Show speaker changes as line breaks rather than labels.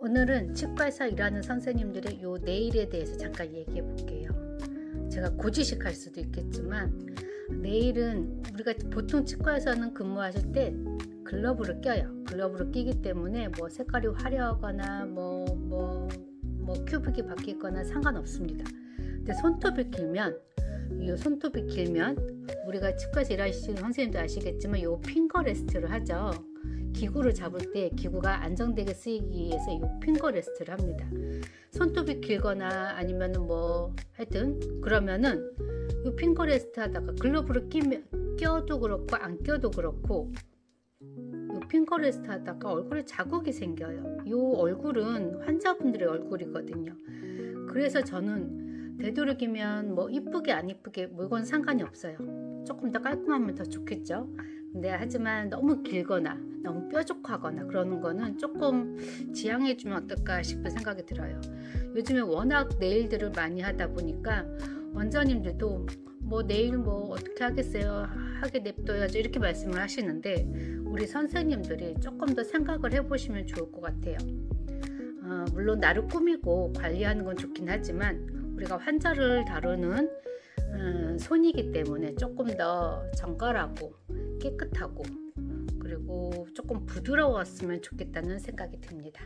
오늘은 치과에서 일하는 선생님들의 요 네일에 대해서 잠깐 얘기해 볼게요. 제가 고지식 할 수도 있겠지만 네일은 우리가 보통 치과에서는 근무하실 때 글러브를 껴요. 글러브를 끼기 때문에 뭐 색깔이 화려하거나 뭐 뭐 뭐 큐빅이 바뀌거나 상관없습니다. 근데 손톱이 길면 이 손톱이 길면 우리가 치과에서 일하시는 선생님도 아시겠지만 요 핑거 레스트를 하죠. 기구를 잡을 때 기구가 안정되게 쓰이기 위해서 이 핑거 레스트를 합니다. 손톱이 길거나 아니면은 뭐 하여튼 그러면은 이 핑거 레스트 하다가 글러브를 끼면 껴도 그렇고 안 껴도 그렇고 이 핑거 레스트 하다가 얼굴에 자국이 생겨요. 이 얼굴은 환자분들의 얼굴이거든요. 그래서 저는 되도록이면 뭐 이쁘게 안 이쁘게 뭐 이건 상관이 없어요. 조금 더 깔끔하면 더 좋겠죠. 근데 하지만 너무 길거나 너무 뾰족하거나 그러는 거는 조금 지양해 주면 어떨까 싶은 생각이 들어요. 요즘에 워낙 네일들을 많이 하다 보니까 원장님들도 뭐 네일 뭐 어떻게 하겠어요 하게 냅둬야죠 이렇게 말씀을 하시는데 우리 선생님들이 조금 더 생각을 해보시면 좋을 것 같아요. 어, 물론 나를 꾸미고 관리하는 건 좋긴 하지만 우리가 환자를 다루는 음, 손이기 때문에 조금 더 정갈하고 깨끗하고 그리고 조금 부드러웠으면 좋겠다는 생각이 듭니다.